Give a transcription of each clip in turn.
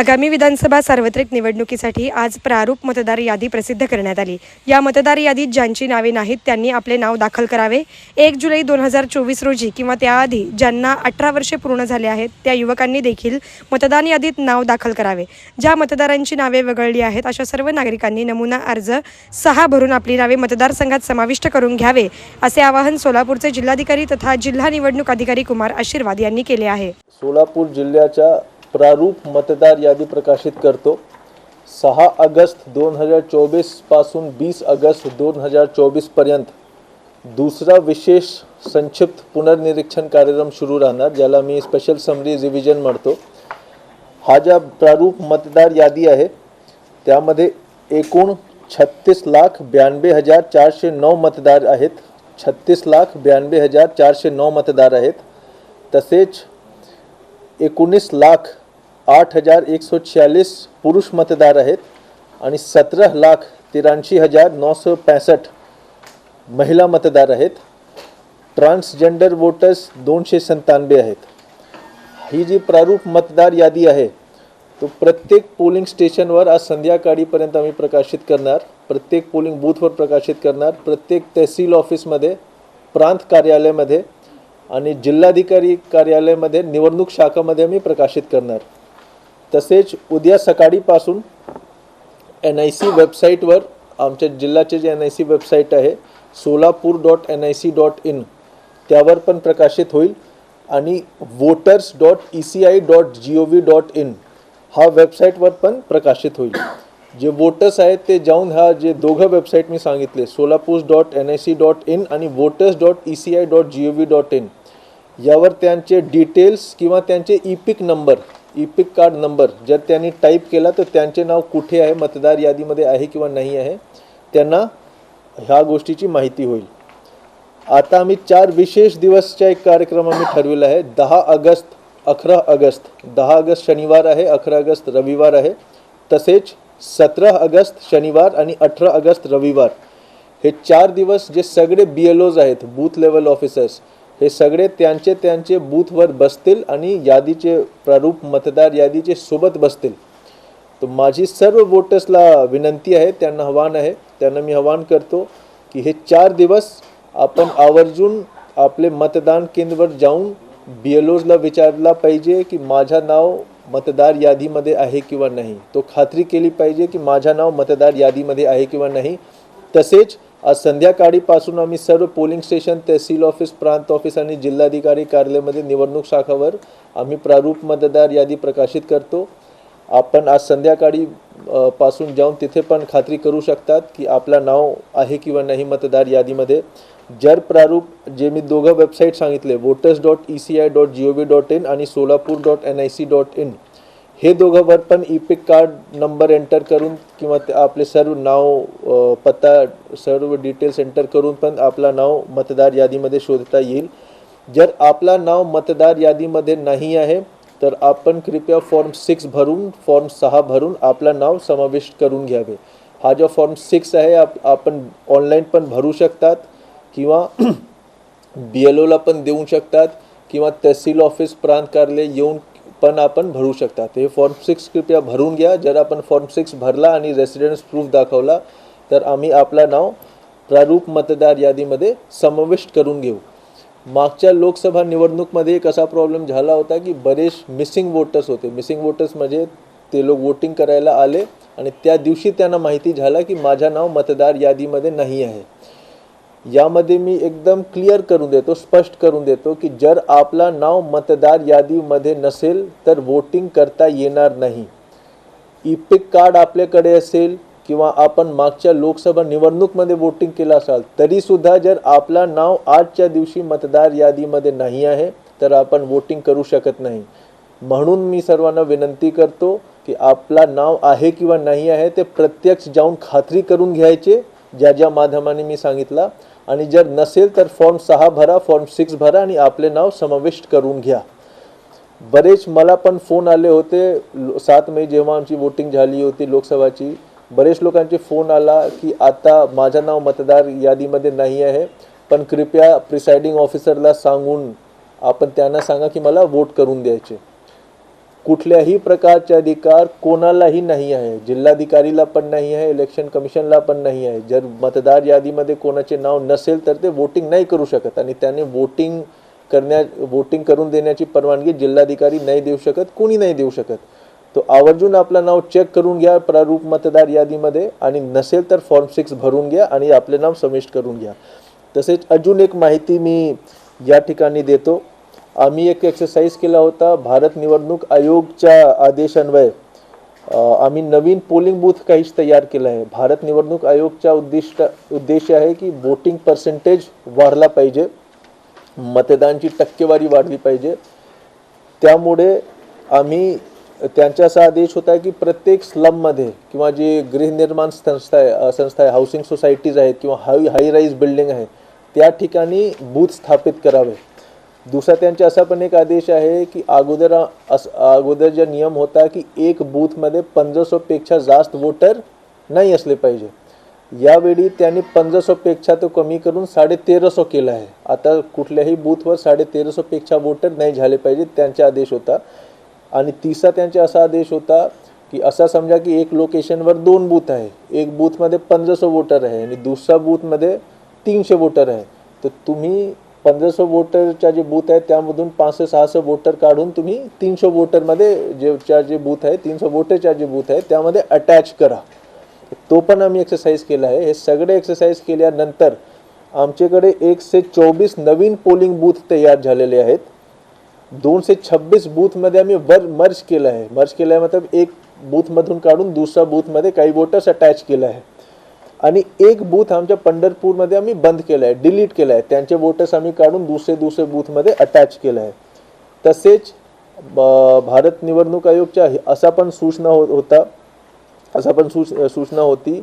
आगामी विधानसभा सार्वत्रिक निवडणुकीसाठी आज प्रारूप मतदार यादी प्रसिद्ध करण्यात आली. या मतदार यादीत ज्यांची नावे नाहीत त्यांनी आपले नाव दाखल करावे. एक जुलै दोन हजार चोवीस रोजी किंवा त्याआधी ज्यांना अठरा वर्षे पूर्ण झाले आहेत त्या युवकांनी देखील मतदान यादीत नाव दाखल करावे. ज्या मतदारांची नावे वगळली आहेत अशा सर्व नागरिकांनी नमुना अर्ज सहा भरून आपली नावे मतदारसंघात समाविष्ट करून घ्यावे असे आवाहन सोलापूरचे जिल्हाधिकारी तथा जिल्हा निवडणूक अधिकारी कुमार आशीर्वाद यांनी केले आहे. सोलापूर जिल्ह्याच्या प्रारूप मतदार यादी प्रकाशित करतो. सहा ऑगस्ट दोन हजार चोवीसपासून वीस ऑगस्ट दोन हजार चोवीसपर्यंत दुसरा विशेष संक्षिप्त पुनर्निरीक्षण कार्यक्रम सुरू राहणार ज्याला मी स्पेशल समरी रिव्हिजन म्हणतो. हा ज्या प्रारूप मतदार यादी आहे त्यामध्ये एकूण छत्तीस लाख ब्याण्णवे हजार चारशे नऊ मतदार आहेत. छत्तीस लाख ब्याण्णवे हजार चारशे नऊ मतदार आहेत. तसेच एकोणीस लाख आठ हजार एकशे छियालीस पुरुष मतदार आहेत आणि सतरा लाख त्र्याऐंशी हजार नऊशे पासष्ट महिला मतदार आहेत. ट्रान्सजेंडर वोटर्स दोनशे सत्तानवे आहेत. ही जी प्रारूप मतदार यादी आहे तो प्रत्येक पोलिंग स्टेशनवर आज संध्याकाळीपर्यंत आम्ही प्रकाशित करणार प्रत्येक पोलिंग बूथवर प्रकाशित करणार प्रत्येक तहसील ऑफिसमध्ये प्रांत कार्यालयामध्ये आणि जिल्हाधिकारी कार्यालयामध्ये निवडणूक शाखामध्ये आम्ही प्रकाशित करणार. तसेच उद्या सकाळीपासून एन आय सी वेबसाईटवर आमच्या जिल्ह्याचे जे एन आय सी वेबसाईट आहे Solapur dot N I C dot in त्यावर पण प्रकाशित होईल. आणि voters dot E C I dot G O V dot in हा वेबसाईटवर पण प्रकाशित होईल. जे वोटर्स आहेत ते जाऊन ह्या जे दोघं वेबसाईट मी सांगितले Solapur dot N I C dot in आणि voters dot E C I dot G O V dot in यावर त्यांचे डिटेल्स किंवा त्यांचे EPIC number EPIC card number जर त्यांनी टाईप केला तर त्यांचे नाव कुठे आहे मतदार यादीमध्ये आहे किंवा नाही आहे त्यांना ह्या गोष्टीची माहिती होईल. आता आम्ही चार विशेष दिवसचा एक कार्यक्रम आम्ही ठरविला आहे. दहा ऑगस्ट अकरा ऑगस्ट. दहा ऑगस्ट शनिवार आहे अकरा ऑगस्ट रविवार आहे. तसेच सतरा ऑगस्ट शनिवार आणि अठरा ऑगस्ट रविवार. हे चार दिवस जे सगळे बी एल ओज आहेत बूथ लेवल ऑफिसर्स हे सगळे त्यांचे त्यांचे बूथवर बसतील आणि यादीचे प्रारूप मतदार यादीचे सोबत बसतील. तर माझी सर्व वोटर्सला विनंती आहे त्यांना आव्हान आहे त्यांना मी आव्हान करतो की हे चार दिवस आपण आवर्जून आपले मतदान केंद्रवर जाऊन बी एल ओजला विचारला पाहिजे की माझं नाव मतदार यादीमध्ये आहे किंवा नाही. तो खात्री केली पाहिजे की माझं नाव मतदार यादीमध्ये आहे किंवा नाही. तसेच आज संध्याकाळीपासून आम्ही सर्व पोलिंग स्टेशन तहसील ऑफिस प्रांत ऑफिस आणि जिल्हाधिकारी कार्यालयामध्ये निवडणूक शाखावर आम्ही प्रारूप मतदार यादी प्रकाशित करतो. आपण आज संध्याकाळी पासून जाऊन तिथे पण खात्री करू शकतात की आपला नाव आहे किंवा नाही मतदार यादीमध्ये. जर प्रारूप जे मी दोघं वेबसाईट सांगितले voters dot E C I dot G O V dot in आणि Solapur dot N I C dot in हे दोघंवर पण EPIC card number enter करून किंवा ते आपले सर्व नाव पत्ता सर्व डिटेल्स एंटर करून पण आपलं नाव मतदार यादीमध्ये शोधता येईल. जर आपला नाव मतदार यादीमध्ये नाही आहे तर आपण कृपया फॉर्म सिक्स भरून फॉर्म सहा भरून आपलं नाव समाविष्ट करून घ्यावे. हा जो फॉर्म सिक्स आहे आप आपण ऑनलाईन पण भरू शकतात किंवा बी एल ओला पण देऊ शकतात किंवा तहसील ऑफिस प्रांत कार्यालय येऊन पण आपण भरू शकता. हे फॉर्म सिक्स कृपया भरून घ्या. जर आपण फॉर्म सिक्स भरला आणि रेसिडेन्स प्रूफ दाखवला तर आम्ही आपलं नाव प्रारूप मतदार यादीमध्ये समाविष्ट करून घेऊ. मागच्या लोकसभा निवडणूकमध्ये एक असा प्रॉब्लेम झाला होता की बरेच मिसिंग वोटर्स होते. मिसिंग वोटर्स म्हणजे ते लोक वोटिंग करायला आले आणि त्या दिवशी त्यांना माहिती झाला की माझं नाव मतदार यादीमध्ये नाही आहे. यामध्ये मी एकदम क्लिअर करून देतो स्पष्ट करून देतो की जर आपला नाव मतदार यादीमध्ये नसेल तर वोटिंग करता येणार नाही. ई पिक कार्ड आपल्याकडे असेल किंवा आपण मागच्या लोकसभा निवडणूकमध्ये वोटिंग केलं असाल तरीसुद्धा जर आपला नाव आजच्या दिवशी मतदार यादीमध्ये नाही आहे तर आपण वोटिंग करू शकत नाही. म्हणून मी सर्वांना विनंती करतो की आपला नाव आहे किंवा नाही आहे ते प्रत्यक्ष जाऊन खात्री करून घ्यायचे. ज्या ज्या माध्यमाने मी सांगितला आणि जर नसेल तर फॉर्म सहा भरा फॉर्म सिक्स भरा आणि आपले नाव समाविष्ट करून घ्या. बरेच मला पण फोन आले होते लो- सात मे जेव्हा आमची वोटिंग झाली होती लोकसभाची. बरेच लोकांचे फोन आला की आता माझं नाव मतदार यादीमध्ये नाही आहे पण कृपया प्रिसाइडिंग ऑफिसरला सांगून आपण त्यांना सांगा की मला वोट करून द्यायचे. कुठल्याही प्रकारचे अधिकार कोणालाही नाही आहे. जिल्हाधिकारीला पण नाही आहे इलेक्शन कमिशनला पण नाही आहे. जर मतदार यादीमध्ये कोणाचे नाव नसेल तर ते वोटिंग नाही करू शकत आणि त्याने वोटिंग करण्या वोटिंग करून देण्याची परवानगी जिल्हाधिकारी नाही देऊ शकत कोणी नाही देऊ शकत. तो आवर्जून आपलं नाव चेक करून घ्या प्रारूप मतदार यादीमध्ये आणि नसेल तर फॉर्म सिक्स भरून घ्या आणि आपले नाव समिष्ट करून घ्या. तसेच अजून एक माहिती मी या ठिकाणी देतो. आम्ही एक एक्सरसाइज केला होता भारत निवडणूक आयोगच्या आदेशान्वये. आम्ही नवीन पोलिंग बूथ काहीच तयार केलं आहे. भारत निवडणूक आयोगच्या उद्दिष्ट उद्देश आहे की वोटिंग पर्सेंटेज वाढला पाहिजे मतदानची टक्केवारी वाढली पाहिजे. त्यामुळे आम्ही त्यांचा असा आदेश होता की प्रत्येक स्लममध्ये किंवा जे गृहनिर्माण संस्था आहे संस्था आहे हाऊसिंग सोसायटीज आहेत किंवा हाय हाय राईज बिल्डिंग आहे त्या ठिकाणी बूथ स्थापित करावे. दुसरा त्यांचा असा पण एक आदेश आहे की अगोदर अस अगोदर जो नियम होता की एक बूथमध्ये पंधराशोपेक्षा जास्त वोटर नाही असले पाहिजे. यावेळी त्यांनी पंधराशोपेक्षा तो कमी करून साडे तेराशे केला आहे. आता कुठल्याही बूथवर साडे तेराशोपेक्षा वोटर नाही झाले पाहिजे त्यांचा आदेश होता. आणि तिसरा त्यांचा असा आदेश होता की असा समजा की एक लोकेशनवर दोन बूथ आहे. एक बूथमध्ये पंधराशे वोटर आहे आणि दुसऱ्या बूथमध्ये तीनशे वोटर आहे. तर तुम्ही पंधराशे वोटरच्या जे बूथ आहे त्यामधून पाचशे सहाशे वोटर काढून तुम्ही तीनशे वोटरमध्ये जेच्या जे बूथ आहे तीनशे वोटरच्या जे बूथ आहे त्यामध्ये अटॅच करा. तो पण आम्ही एक्सरसाइज केला आहे. हे सगळे एक्सरसाइज केल्यानंतर आमच्याकडे एकशे चोवीस नवीन पोलिंग बूथ तयार झालेले आहेत. दोनशे छब्बीस बूथमध्ये आम्ही वर मर्ज केलं आहे. मर्ज केलं आहे मतलब एक बूथमधून काढून दुसऱ्या बूथमध्ये काही वोटर्स अटॅच केलं आहे. आणि एक बूथ आमच्या पंढरपूरमध्ये आम्ही बंद केलं आहे डिलीट केलं आहे. त्यांचे वोटर्स आम्ही काढून दुसरे दुसरे बूथमध्ये अटॅच केलं आहे. तसेच ब- भारत निवडणूक आयोगच्या असा पण सूचना हो होता. असा पण सूच सूचना होती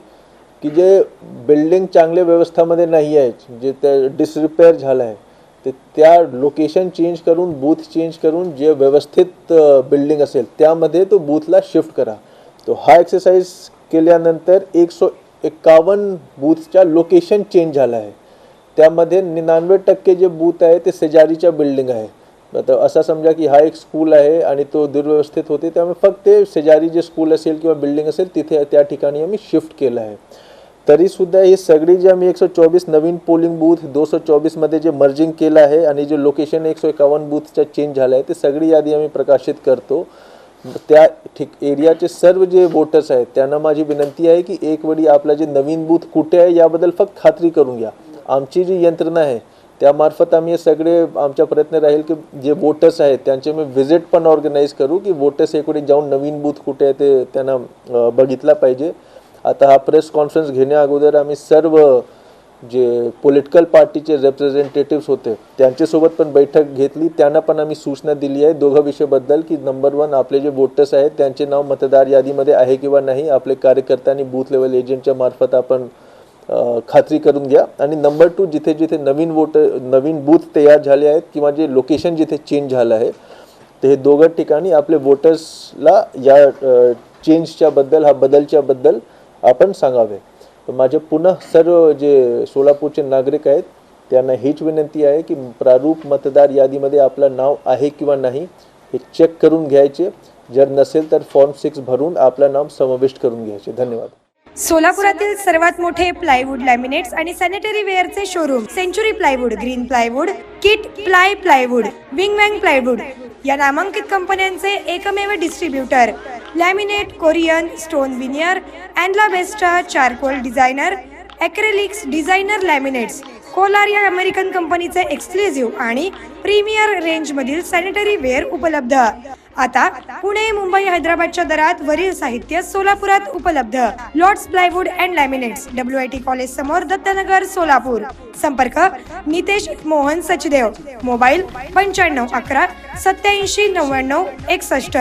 की जे बिल्डिंग चांगल्या व्यवस्थामध्ये नाही आहे जे त्या डिसरिपेअर झालं आहे ते त्या लोकेशन चेंज करून बूथ चेंज करून जे व्यवस्थित बिल्डिंग असेल त्यामध्ये तो बूथला शिफ्ट करा. तो हा एक्सरसाइज केल्यानंतर एकशे एकावन्न बूथच्या लोकेशन चेंज झालं आहे. त्यामध्ये निन्यानवे टक्के जे बूथ आहे ते शेजारीच्या बिल्डिंग आहे. मतलब असं समजा की हा एक स्कूल आहे आणि तो दुर्व्यवस्थित होते त्यामुळे फक्त ते शेजारी जे स्कूल असेल किंवा बिल्डिंग असेल तिथे त्या ठिकाणी आम्ही शिफ्ट केलं आहे. तरीसुद्धा ही सगळी जे आम्ही एकशे चोवीस नवीन पोलिंग बूथ दोनशे चोवीसमध्ये जे मर्जिंग केलं आहे आणि जे लोकेशन एकशे एकावन्न बूथच्या चेंज झालं आहे ते सगळी यादी आम्ही प्रकाशित करतो. त्या ठिक एरियाचे सर्व जे वोटर्स आहेत त्यांना माझी विनंती आहे की एक वेळी आपला जे नवीन बूथ कुठे आहे याबद्दल फक्त खात्री करून घ्या. आमची जी यंत्रणा आहे त्यामार्फत आम्ही सगळे आमचा प्रयत्न राहील की जे वोटर्स आहेत त्यांचे मी व्हिजिट पण ऑर्गनाईज करू की वोटर्स एक वेळी जाऊन नवीन बूथ कुठे आहे ते त्यांना बघितला पाहिजे. आता हा प्रेस कॉन्फरन्स घेण्या अगोदर आम्ही सर्व जे पॉलिटिकल पार्टीचे रिप्रेझेंटेटिव्ह होते त्यांच्यासोबत पण बैठक घेतली. त्यांना पण आम्ही सूचना दिली आहे दोघं विषयाबद्दल की नंबर वन आपले जे वोटर्स आहेत त्यांचे नाव मतदार यादीमध्ये आहे किंवा नाही आपले कार्यकर्त्यांनी बूथ लेवल एजंटच्या मार्फत आपण खात्री करून घ्या. आणि नंबर टू जिथे जिथे नवीन वोटर नवीन बूथ तयार झाले आहेत किंवा जे लोकेशन जिथे चेंज झालं आहे ते हे दोघं ठिकाणी आपले वोटर्सला या चेंजच्याबद्दल चेंजच्या बद्दल हा बदलच्या बद्दल आपण सांगावे. तर माझे पुन्हा सर्व जे सोलापूरचे नागरिक आहेत त्यांना हीच विनंती आहे की प्रारूप मतदार यादीमध्ये आपलं नाव आहे किंवा नाही हे चेक करून घ्यायचे. जर नसेल तर फॉर्म सिक्स भरून आपलं नाव समाविष्ट करून घ्यायचे. धन्यवाद. सोलापुरातील सर्वात मोठे प्लायवूड लॅमिनेट्स आणि sanitary वेअरचे showroom century plywood green plywood kit ply plywood wing Wang plywood या नामांकित कंपन्यांचे एकमेव distributor laminate Corian stone veneer अँडला बेस्टा charcoal designer acrylics designer laminates Kolar या अमेरिकन कंपनीचे एक्सक्लुझिव्ह आणि प्रीमियर रेंजमधील सॅनिटरी वेअर उपलब्ध. आता पुणे मुंबई हैदराबादच्या दरात वरील साहित्य सोलापुरात उपलब्ध. Lords plywood and laminates W I T college समोर दत्तनगर सोलापूर. संपर्क नितेश मोहन सचदेव. मोबाईल पंच्याण्णव अकरा सत्याऐंशी नव्याण्णव एकसष्ट.